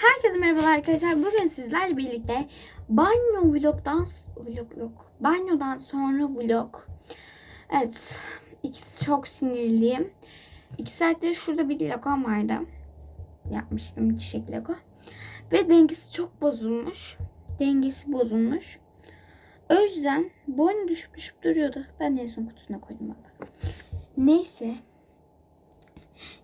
Herkese merhabalar arkadaşlar. Bugün sizlerle birlikte banyo vlogdan vlog yok. Banyodan sonra vlog. Evet. İkisi çok sinirliyim. İki saattir şurada bir logom vardı. Yapmıştım çiçek logo. Ve dengesi çok bozulmuş. Dengesi bozulmuş. O yüzden boynu düşüp düşüp duruyordu. Ben en son kutusuna koydum valla. Neyse.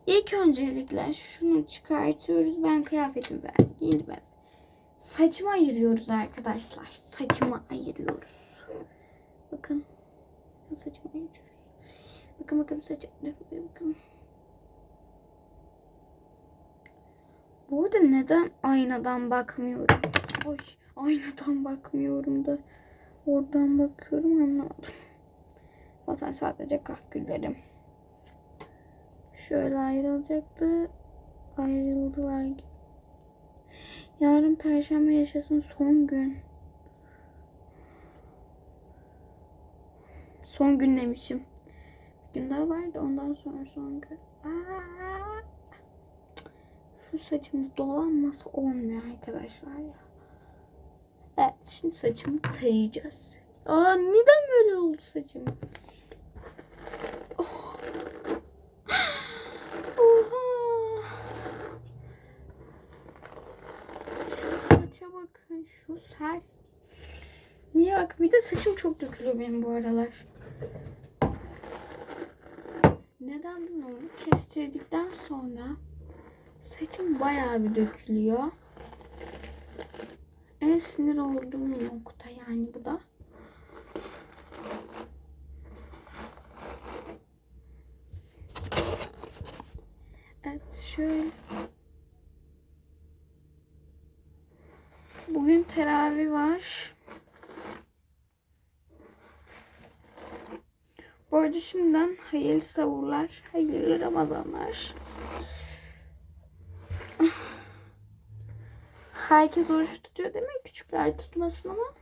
İlk öncelikle şunu çıkartıyoruz. Ben kıyafetimi ben. Saçımı ayırıyoruz arkadaşlar. Saçımı ayırıyoruz. Bakın. Saçımı ayırıyoruz. Bakın bakın saçım. Bakın. Bu arada neden aynadan bakmıyorum? Ay aynadan bakmıyorum da oradan bakıyorum anlamadım. Zaten sadece kahküllerim. Şöyle ayrılacaktı. Ayrıldılar. Yarın perşembe yaşasın son gün. Son gün demişim. Bir gün daha vardı ondan sonra son gün. Aa! Şu saçım dolanmasa olmuyor arkadaşlar ya. Evet şimdi saçımı tarayacağız. Aa neden böyle oldu saçım? Oha. Şu saça bakın. Şu sel. Niye bak bir de saçım çok dökülüyor benim bu aralar. Neden bilmiyorum. Kestirdikten sonra saçım bayağı bir dökülüyor. En sinir olduğum nokta yani bu da. Evet şöyle. Bugün teravih var. Bu arada şimdiden hayırlı savurlar, hayırlı Ramazanlar. Herkes oruç tutuyor değil mi? Küçükler tutmasın ama.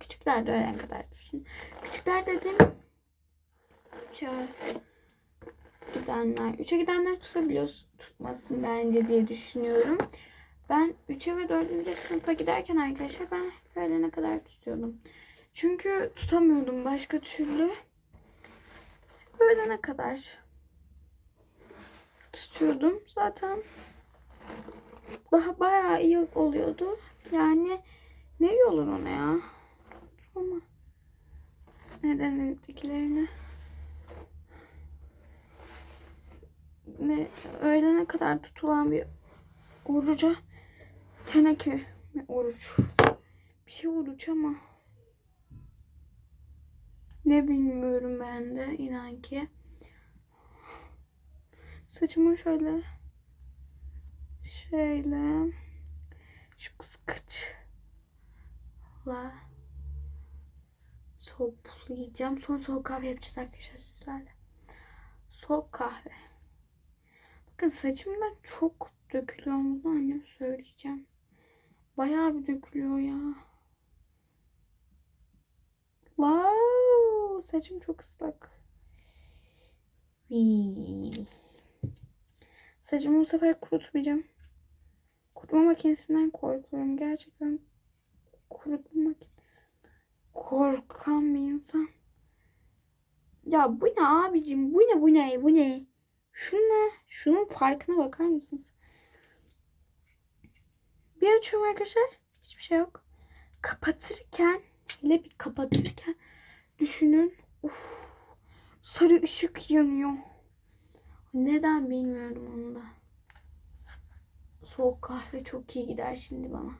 Küçükler de öğlen kadar tutsun. Küçükler dedim. Çağır gidenler, 3'e gidenler tutabiliyor, tutmasın bence diye düşünüyorum. Ben 3'e ve 4. sınıfa giderken arkadaşlar ben böyle ne kadar tutuyordum. Çünkü tutamıyordum başka türlü. Böyle ne kadar tutuyordum. Zaten daha bayağı iyi oluyordu. Yani ne olur ona ya? Ama neden evdekilerini? ne öğlene kadar tutulan bir oruca teneke mi? Oruç. Bir şey oruç ama. Ne bilmiyorum ben de inan ki. Saçımı şöyle şöyle şu kıskıçla toplayacağım sonra soğuk kahve yapacağız arkadaşlar sizlerle. Soğuk kahve. Bakın saçımdan çok dökülüyor bunu annem söyleyeceğim. Bayağı bir dökülüyor ya. Wow, saçım çok ıslak. Saçımı bu sefer kurutmayacağım. Kurutma makinesinden korkuyorum. Gerçekten kurutma makinesi. Korkan bir insan. Ya bu ne abicim? Bu ne bu ne bu ne? Şunla şunun farkına bakar mısınız? Bir açıyorum arkadaşlar. Hiçbir şey yok. Kapatırken hele bir kapatırken düşünün. Uf, sarı ışık yanıyor. Neden bilmiyorum onu da. Soğuk kahve çok iyi gider şimdi bana.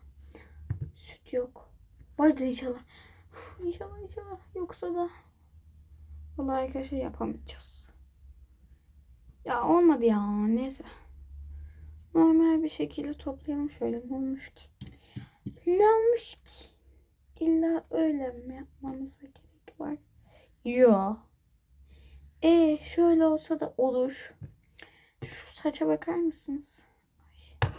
Süt yok. Vardır inşallah. Uf, inşallah inşallah. Yoksa da vallahi arkadaşlar yapamayacağız. Ya olmadı ya neyse. Normal bir şekilde toplayalım şöyle ne olmuş ki? Ne olmuş ki? İlla öyle mi yapmamıza gerek var? Yo. E şöyle olsa da olur. Şu saça bakar mısınız? Ay.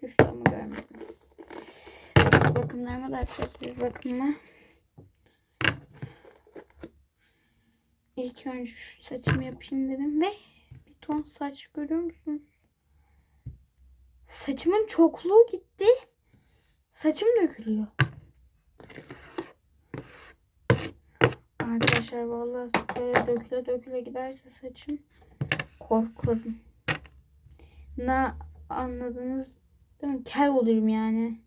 Saça görmediniz. Bakımlarıma da yapacağız bir bakımı. İlk önce şu saçımı yapayım dedim ve kocaman saç görüyor musunuz? Saçımın çokluğu gitti. Saçım dökülüyor. Arkadaşlar vallahi böyle döküle döküle giderse saçım korkuyorum. Ne anladınız değil mi? Kel olurum yani.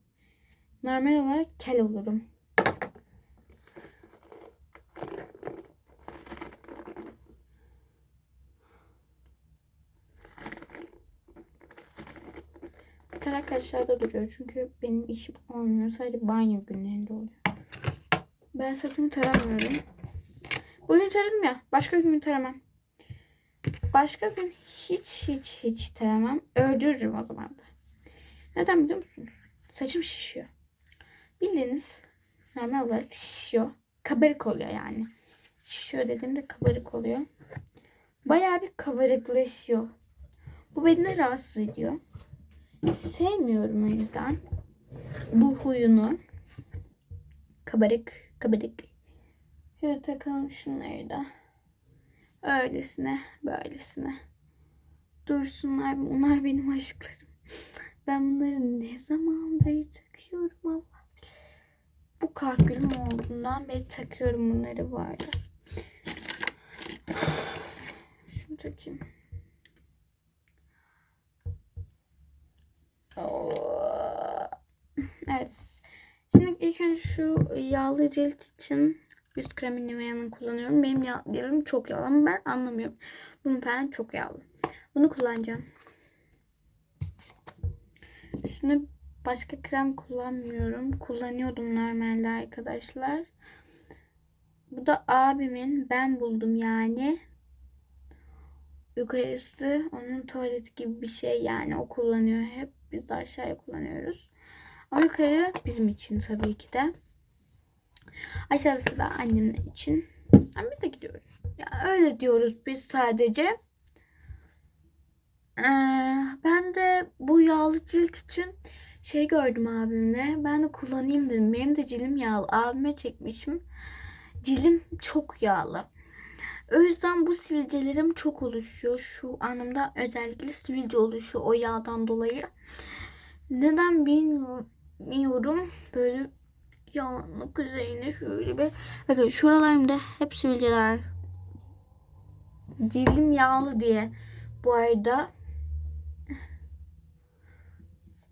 Normal olarak kel olurum. Tarak aşağıda duruyor çünkü benim işim olmuyor. Sadece banyo günlerinde oluyor. Ben saçımı taramıyorum. Bugün taradım ya. Başka gün taramam. Başka gün hiç hiç hiç taramam. Öldürürüm o zaman da. Neden biliyor musunuz? Saçım şişiyor. Bildiğiniz normal olarak şişiyor. Kabarık oluyor yani. Şişiyor dediğimde kabarık oluyor. Bayağı bir kabarıklaşıyor. Bu beni rahatsız ediyor. Sevmiyorum o yüzden. Bu huyunu. Kabarık, kabarık. Şöyle takalım şunları da. Öylesine, böylesine. Dursunlar. Bunlar benim aşklarım. Ben bunları ne zamandır takıyorum Allah. Bu kahkülüm olduğundan beri takıyorum bunları bu arada. Şunu takayım. Evet. Şimdi ilk önce şu yağlı cilt için yüz kremi Nivea'nın kullanıyorum. Benim yağlarım çok yağlı ama ben anlamıyorum. Bunun ben çok yağlı. Bunu kullanacağım. Üstüne başka krem kullanmıyorum. Kullanıyordum normalde arkadaşlar. Bu da abimin ben buldum yani. Yukarısı onun tuvaleti gibi bir şey yani o kullanıyor hep. Biz de aşağıya kullanıyoruz. Ama yukarı bizim için tabii ki de. Aşağısı da annemin için. Yani biz de gidiyoruz. Ya öyle diyoruz biz sadece. Ee, ben de bu yağlı cilt için şey gördüm abimle. Ben de kullanayım dedim. Benim de cilim yağlı. Abime çekmişim. Cilim çok yağlı. O yüzden bu sivilcelerim çok oluşuyor. Şu anımda özellikle sivilce oluşuyor o yağdan dolayı. Neden bilmiyorum. Böyle yağlık üzerine şöyle bir... Bakın şuralarımda hep sivilceler. Cildim yağlı diye bu arada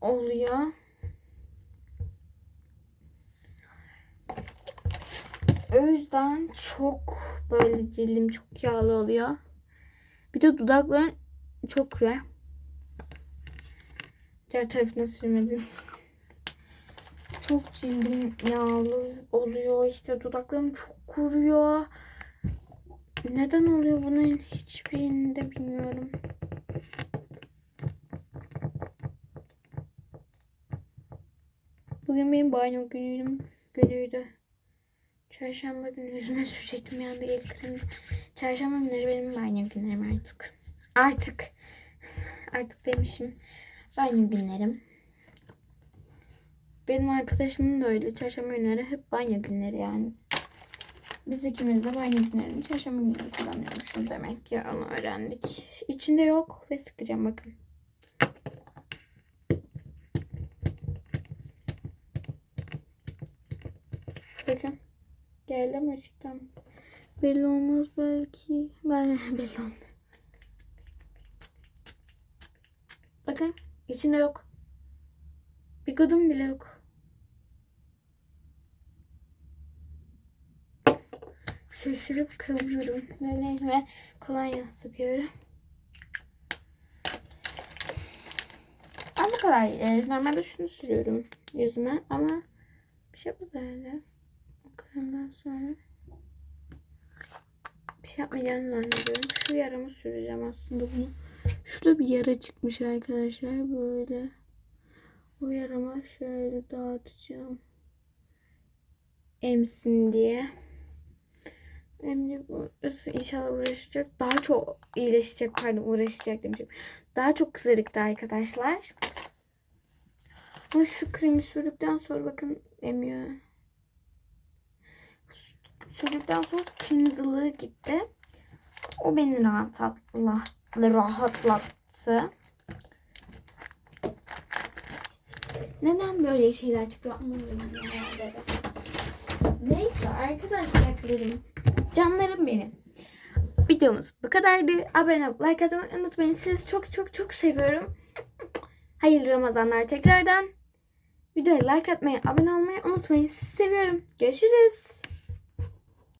oluyor. O yüzden çok böyle cildim çok yağlı oluyor. Bir de dudaklarım çok kuruyor. Diğer tarafına sürmedim. Çok cildim yağlı oluyor. İşte dudaklarım çok kuruyor. Neden oluyor bunun hiçbirini de bilmiyorum. Bugün benim banyo günüydüm. Günüydü. Çarşamba günü yüzüme sürecektim yani el kremi. Çarşamba günleri benim banyo günlerim artık. Artık. Artık demişim. Banyo günlerim. Benim arkadaşımın da öyle. Çarşamba günleri hep banyo günleri yani. Biz ikimiz de banyo günlerini çarşamba günleri kullanıyormuşuz demek ki. Onu öğrendik. İçinde yok ve sıkacağım bakın. Bakın. Geldi ama ışıktan. Belli olmaz belki. Ben belli olmaz. Bakın içinde yok. Kadın bile yok. Şaşırıp kalıyorum. Neyime kolonya sıkıyorum. Ama bu kadar. E, normalde şunu sürüyorum yüzüme ama bir şey yapmaz herhalde. Kremden sonra bir şey yapmayacağını zannediyorum. Şu yaramı süreceğim aslında bunu. Şurada bir yara çıkmış arkadaşlar. Böyle. O yarama şöyle dağıtacağım. Emsin diye. Burası inşallah uğraşacak. Daha çok iyileşecek. Pardon uğraşacak demişim. Daha çok kızarıktı arkadaşlar. Ama şu kremi sürdükten sonra bakın emiyor. Sürdükten sonra kırmızılığı gitti. O beni rahatlattı. rahatlattı. Neden böyle şeyler çıkıyor. Neyse arkadaşlarım. Canlarım benim. Videomuz bu kadardı. Abone olup like atmayı unutmayın. Sizi çok çok çok seviyorum. Hayırlı Ramazanlar tekrardan. Videoya like atmayı, abone olmayı unutmayın. Sizi seviyorum. Görüşürüz.